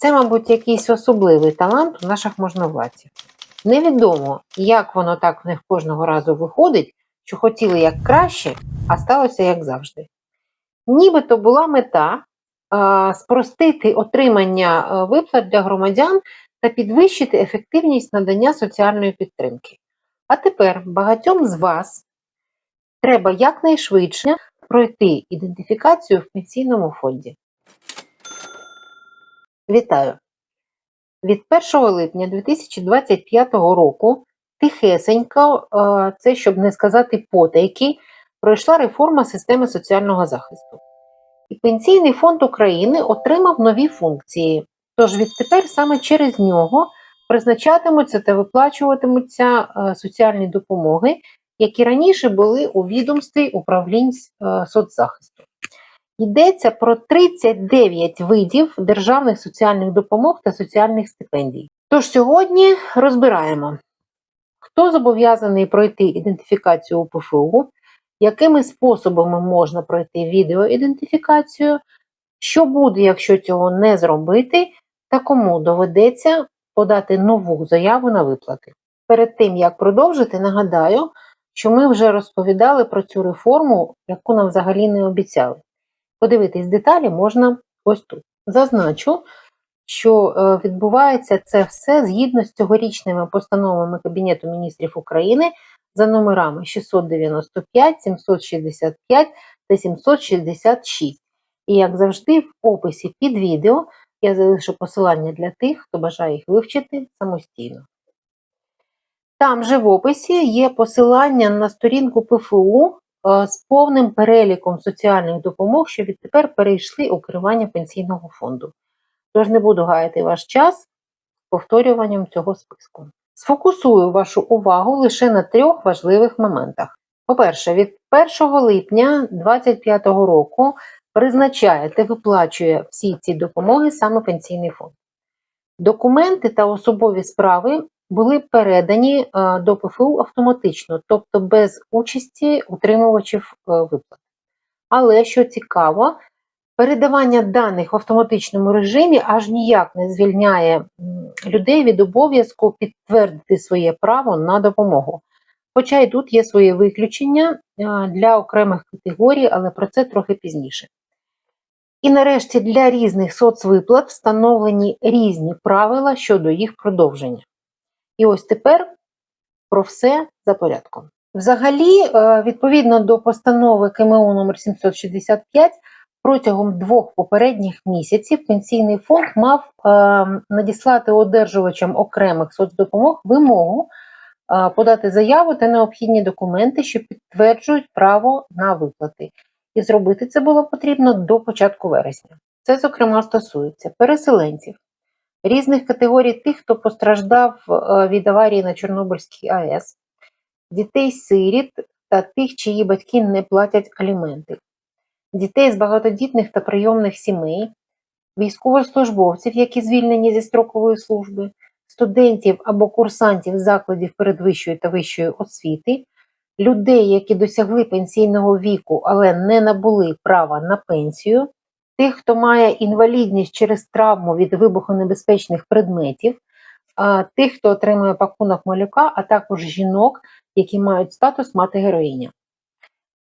Це, мабуть, якийсь особливий талант у наших можновладців. Невідомо, як воно так в них кожного разу виходить, що хотіли як краще, а сталося як завжди. Нібито була мета а, спростити отримання виплат для громадян та підвищити ефективність надання соціальної підтримки. А тепер багатьом з вас треба якнайшвидше пройти ідентифікацію в пенсійному фонді. Вітаю! Від 1 липня 2025 року тихесенько, е, це щоб не сказати потайки, пройшла реформа системи соціального захисту. І Пенсійний фонд України отримав нові функції. Тож відтепер саме через нього призначатимуться та виплачуватимуться е, соціальні допомоги, які раніше були у відомстві управлінь е, соцзахисту. Йдеться про 39 видів державних соціальних допомог та соціальних стипендій. Тож сьогодні розбираємо, хто зобов'язаний пройти ідентифікацію ПФУ, якими способами можна пройти відеоідентифікацію, що буде, якщо цього не зробити, та кому доведеться подати нову заяву на виплати. Перед тим як продовжити, нагадаю, що ми вже розповідали про цю реформу, яку нам взагалі не обіцяли. Подивитись деталі можна ось тут. Зазначу, що е, відбувається це все згідно з цьогорічними постановами Кабінету міністрів України за номерами 695, 765 та 766. І, як завжди, в описі під відео я залишу посилання для тих, хто бажає їх вивчити самостійно. Там же в описі є посилання на сторінку ПФУ з повним переліком соціальних допомог, що відтепер перейшли у керування пенсійного фонду. Тож не буду гаяти ваш час повторюванням цього списку. Сфокусую вашу увагу лише на трьох важливих моментах. По-перше, від 1 липня 2025 року призначає та виплачує всі ці допомоги саме пенсійний фонд. Документи та особові справи були передані е, до ПФУ автоматично, тобто без участі утримувачів е, виплат. Але що цікаво, передавання даних в автоматичному режимі аж ніяк не звільняє людей від обов'язку підтвердити своє право на допомогу. Хоча і тут є своє виключення е, для окремих категорій, але про це трохи пізніше. І нарешті для різних соцвиплат встановлені різні правила щодо їх продовження. І ось тепер про все за порядком. Взагалі, е, відповідно до постанови КМУ номер 765 протягом двох попередніх місяців пенсійний фонд мав е, надіслати одержувачам окремих соцдопомог вимогу е, подати заяву та необхідні документи, що підтверджують право на виплати. І зробити це було потрібно до початку вересня. Це, зокрема, стосується переселенців, різних категорій тих, хто постраждав від аварії на Чорнобильській АЕС, дітей-сиріт та тих, чиї батьки не платять аліменти, дітей з багатодітних та прийомних сімей, військовослужбовців, які звільнені зі строкової служби, студентів або курсантів закладів передвищої та вищої освіти, людей, які досягли пенсійного віку, але не набули права на пенсію, тих, хто має інвалідність через травму від вибухонебезпечних предметів, тих, хто отримує пакунок малюка, а також жінок, які мають статус мати героїня.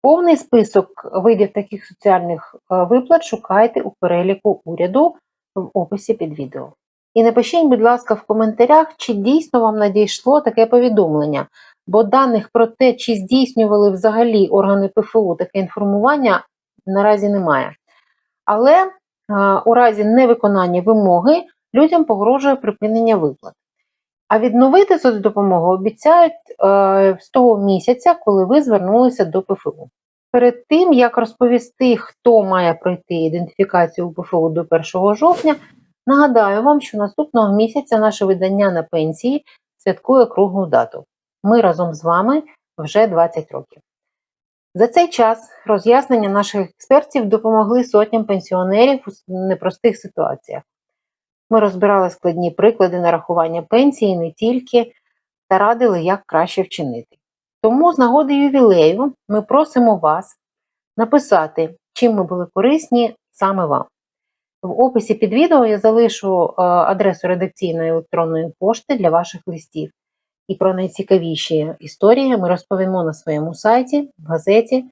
Повний список видів таких соціальних виплат шукайте у переліку уряду в описі під відео. І напишіть, будь ласка, в коментарях, чи дійсно вам надійшло таке повідомлення, бо даних про те, чи здійснювали взагалі органи ПФУ таке інформування, наразі немає. Але у разі невиконання вимоги людям погрожує припинення виплат. А відновити соцдопомогу обіцяють е, з того місяця, коли ви звернулися до ПФУ. Перед тим, як розповісти, хто має пройти ідентифікацію у ПФУ до 1 жовтня, нагадаю вам, що наступного місяця наше видання на пенсії святкує круглу дату. Ми разом з вами вже 20 років. За цей час роз'яснення наших експертів допомогли сотням пенсіонерів у непростих ситуаціях. Ми розбирали складні приклади нарахування пенсії не тільки та радили, як краще вчинити. Тому з нагоди ювілею ми просимо вас написати, чим ми були корисні саме вам. В описі під відео я залишу е, адресу редакційної електронної пошти для ваших листів. І про найцікавіші історії ми розповімо на своєму сайті, в газеті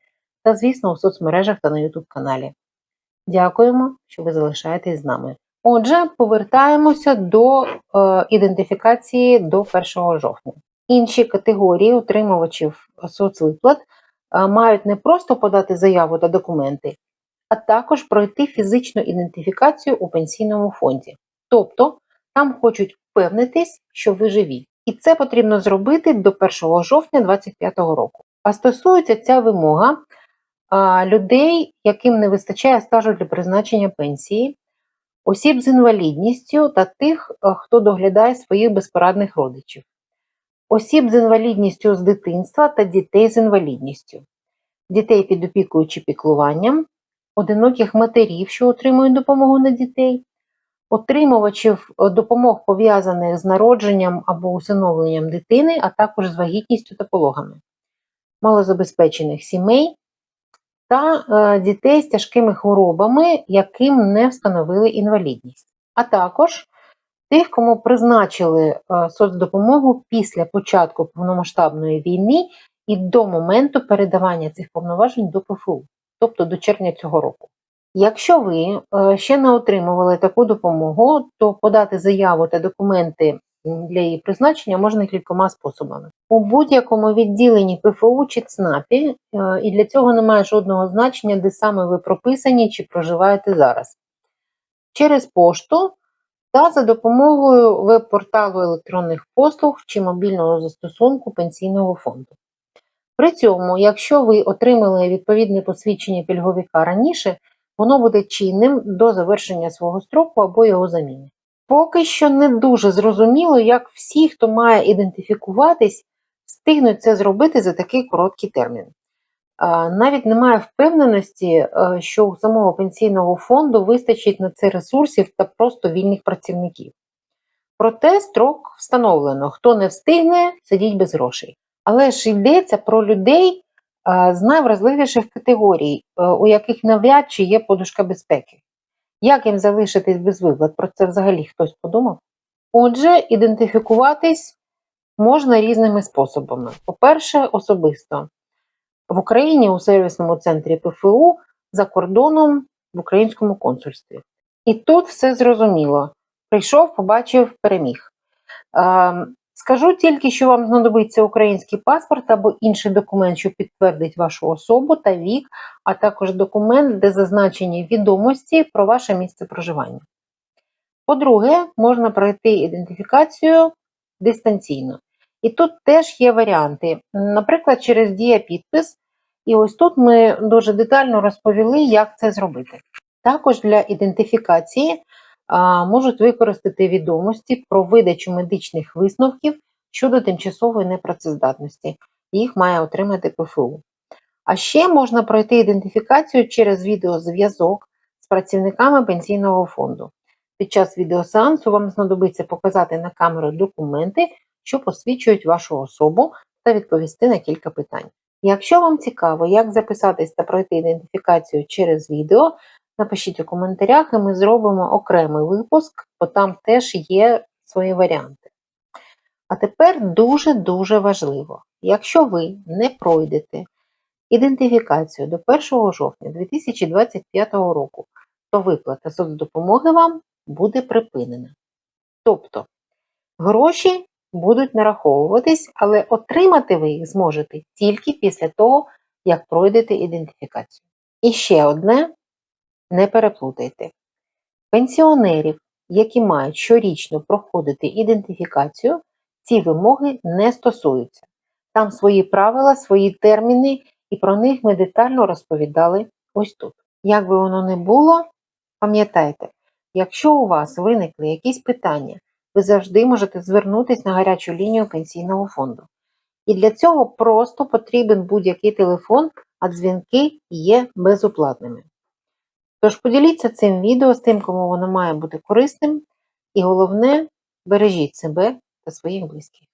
та, звісно, у соцмережах та на YouTube каналі. Дякуємо, що ви залишаєтесь з нами. Отже, повертаємося до е, ідентифікації до 1 жовтня. Інші категорії отримувачів соцвиплат е, мають не просто подати заяву та документи, а також пройти фізичну ідентифікацію у пенсійному фонді. Тобто там хочуть впевнитись, що ви живі. І це потрібно зробити до 1 жовтня 2025 року. А стосується ця вимога а, людей, яким не вистачає стажу для призначення пенсії, осіб з інвалідністю та тих, хто доглядає своїх безпорадних родичів, осіб з інвалідністю з дитинства та дітей з інвалідністю, дітей під опікою чи піклуванням, одиноких матерів, що отримують допомогу на дітей, отримувачів е, допомог пов'язаних з народженням або усиновленням дитини, а також з вагітністю та пологами, малозабезпечених сімей та е, дітей з тяжкими хворобами, яким не встановили інвалідність, а також тих, кому призначили е, соцдопомогу після початку повномасштабної війни і до моменту передавання цих повноважень до ПФУ, тобто до червня цього року. Якщо ви е, ще не отримували таку допомогу, то подати заяву та документи для її призначення можна кількома способами. У будь-якому відділенні ПФУ чи ЦНАПі, е, і для цього немає жодного значення, де саме ви прописані чи проживаєте зараз. Через пошту та за допомогою веб-порталу електронних послуг чи мобільного застосунку пенсійного фонду. При цьому, якщо ви отримали відповідне посвідчення пільговика раніше, воно буде чинним до завершення свого строку або його заміни. Поки що не дуже зрозуміло, як всі, хто має ідентифікуватись, встигнуть це зробити за такий короткий термін. Навіть немає впевненості, е, що у самого пенсійного фонду вистачить на це ресурсів та просто вільних працівників. Проте строк встановлено: хто не встигне, сидіть без грошей. Але ж йдеться про людей з найвразливіших категорій, е, у яких навряд чи є подушка безпеки. Як їм залишитись без виплат? Про це взагалі хтось подумав? Отже, ідентифікуватись можна різними способами. По-перше, особисто. В Україні у сервісному центрі ПФУ за кордоном в українському консульстві. І тут все зрозуміло. Прийшов, побачив, переміг. Скажу тільки, що вам знадобиться український паспорт або інший документ, що підтвердить вашу особу та вік, а також документ, де зазначені відомості про ваше місце проживання. По-друге, можна пройти ідентифікацію дистанційно. І тут теж є варіанти. Наприклад, через Дія підпис. І ось тут ми дуже детально розповіли, як це зробити. Також для ідентифікації можуть використати відомості про видачу медичних висновків щодо тимчасової непрацездатності. Їх має отримати ПФУ. А ще можна пройти ідентифікацію через відеозв'язок з працівниками пенсійного фонду. Під час відеосеансу вам знадобиться показати на камеру документи, що посвідчують вашу особу, та відповісти на кілька питань. Якщо вам цікаво, як записатись та пройти ідентифікацію через відео, Напишіть у коментарях, і ми зробимо окремий випуск, бо там теж є свої варіанти. А тепер дуже-дуже важливо, якщо ви не пройдете ідентифікацію до 1 жовтня 2025 року, то виплата соцдопомоги вам буде припинена. Тобто гроші будуть нараховуватись, але отримати ви їх зможете тільки після того, як пройдете ідентифікацію. І ще одне не переплутайте. Пенсіонерів, які мають щорічно проходити ідентифікацію, ці вимоги не стосуються. Там свої правила, свої терміни, і про них ми детально розповідали ось тут. Як би воно не було, пам'ятайте, якщо у вас виникли якісь питання, ви завжди можете звернутися на гарячу лінію пенсійного фонду. І для цього просто потрібен будь-який телефон, а дзвінки є безоплатними. Тож поділіться цим відео з тим, кому воно має бути корисним, і головне, бережіть себе та своїх близьких.